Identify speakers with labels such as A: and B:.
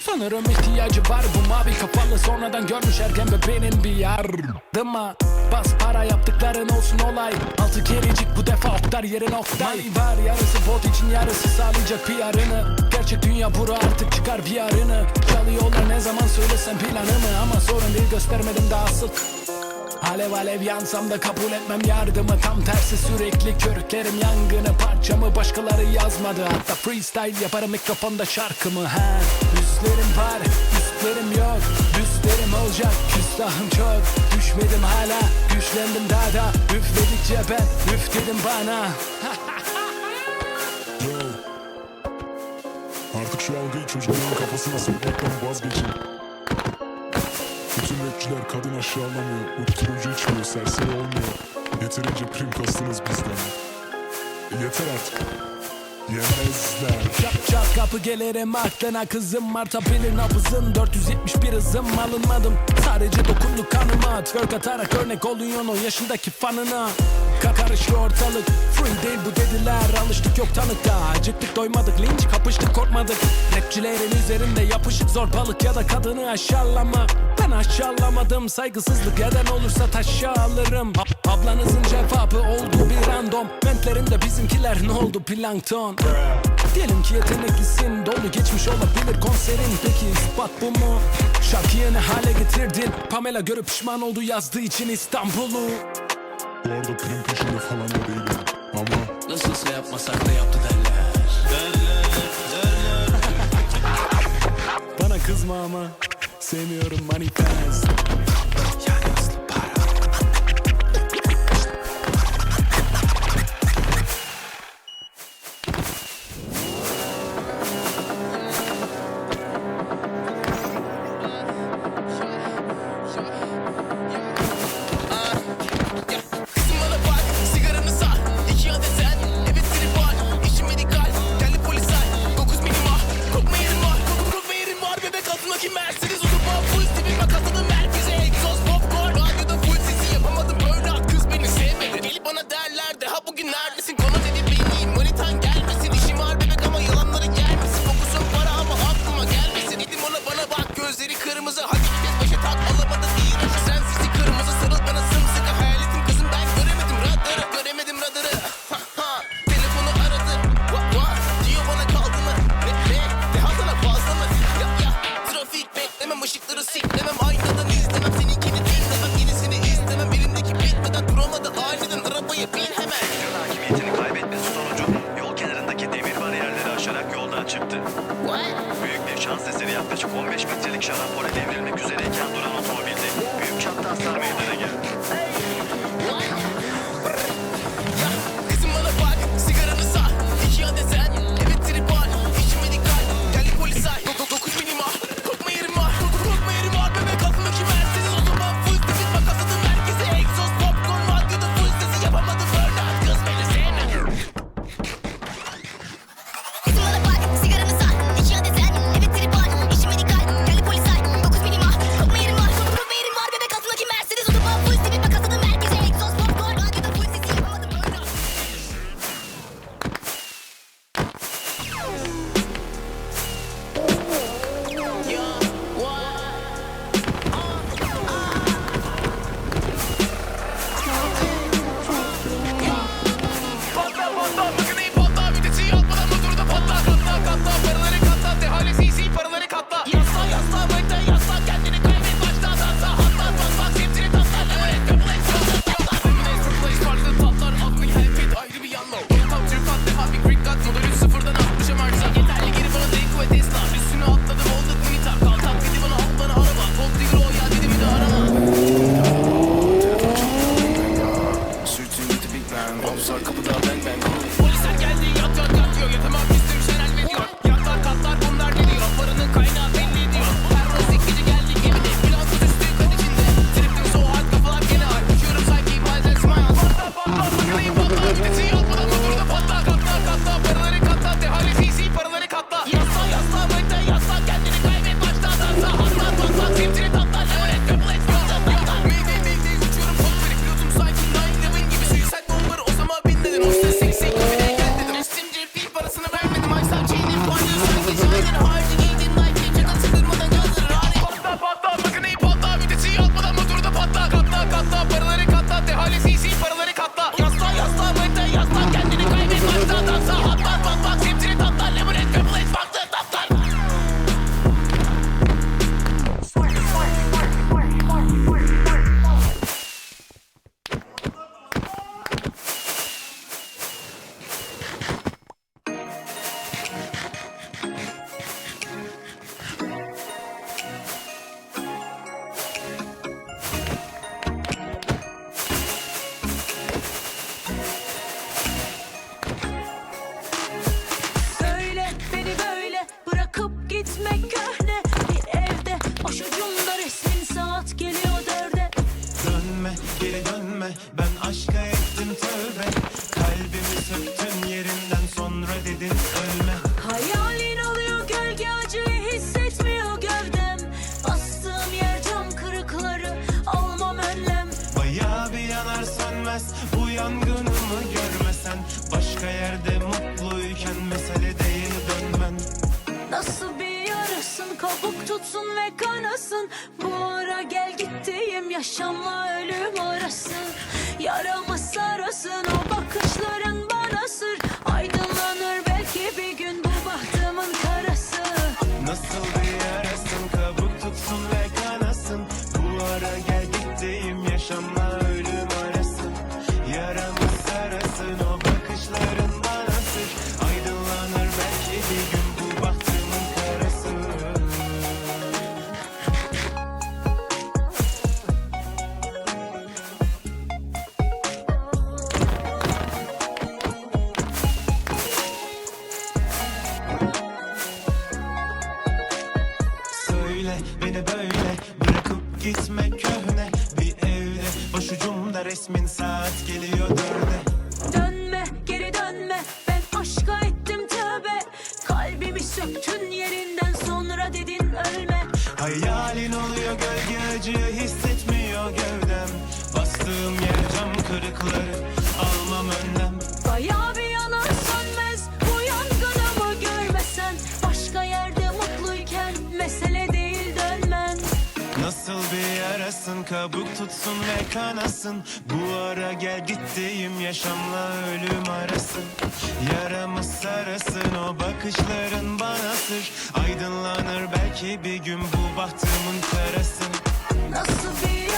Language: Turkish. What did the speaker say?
A: Sanırım ihtiyacı var bu mavi kafalı sonradan görmüş erken bebeğinin bir yardıma Bas para yaptıkların olsun olay. Altı kerecik bu defa oktar yerin oktay Var yarısı bot için yarısı sağlayacak PR'ını Gerçek dünya bura artık çıkar VR'ını Çalıyorlar ne zaman söylesem planımı. Ama sorun değil göstermedim daha sık. Alev alev yansam da kabul etmem yardımı. Tam tersi sürekli körüklerim yangını. Parçamı başkaları yazmadı. Hatta freestyle yaparım mikrofonda şarkımı. Ha Üstlerim var üstlerim yok Üstlerim olacak küstahım çok Düşmedim hala güçlendim daha da Üfledikçe ben üf dedim bana.
B: Artık şu algıyı çocukların kafasına sokmaktan vazgeçin. Bütün rapçiler kadın aşağılamıyor. Uyuşturucu içmiyor, serseri olmuyor. Yeterince prim kastınız bizden. Yeter artık. Yemezler.
A: Çap çap kapı gelirim aklına kızım Artabilir nabızın 471 hızım. Alınmadım Sadece dokundu kanıma. Twerk atarak örnek oluyorsun o yaşındaki fanına. Ka karışıyor ortalık Free değil bu dediler. Alıştık yok tanıkta Acıktık doymadık linç kapıştık korkmadık. Rapçilerin üzerinde yapışık zor balık Ya da kadını aşağılama. Ben aşağılamadım saygısızlık eden olursa taşa alırım. Ablanızın cevabı oldu bir random Mentlerinde bizimkiler ne oldu plankton Diyelim ki yeteneklisin dolu geçmiş olabilir konserin Peki ispat bu mu? Şarkıyı ne hale getirdin Pamela görüp pişman oldu yazdığı için İstanbul'u
B: Bu arada prim peşinde falan da değilim. Ama
C: Nasılsa yapmasak da yaptı derler.
A: Bana kızma ama Sevmiyorum manifest
D: kırmızı. Hadi git başa tak, alamadın iğrenç Sen sisi kırmızı, sarıl bana sımsıkı. Hayaletim kızım ben göremedim radarı Göremedim radarı. Telefonu aradı. Va, va. Diyor bana kaldı mı? Ne ne? Deha sana fazla mı? Ya ya. Trafik beklemem ışıkları siklemem
E: hastaneye de gel. got something. Ben aşka ettim tövbe. Kalbimi söktün yerinden sonra dedin ölme.
F: Hayalin alıyor gölge acıyı hissetmiyor gövdem. Bastığım yer cam kırıkları almam önlem.
E: Bayağı bir yanar sönmez bu yangınımı görmesen. Başka yerde
F: kabuk tutsun ve kanasın. Bu ara gel gittiğim yaşamla ölüm arası Yaramı sarasın o bakışların bana
E: Söyle beni böyle bırakıp gitme köhne. Bir evde başucumda resmin saat geliyor dörde.
F: Dönme geri dönme ben aşka ettim tövbe. Kalbimi söktün yerinden sonra dedin ölme.
E: Hayalin oluyor gölge acıyı hissetmiyor Nasıl bir yarasın kabuk tutsun ve kanasın. Bu ara gel gittiğim yaşamla ölüm arasın. Yaramı sarasın o bakışların bana sır. Aydınlanır belki bir gün bu bahtımın karası.
F: Nasıl bir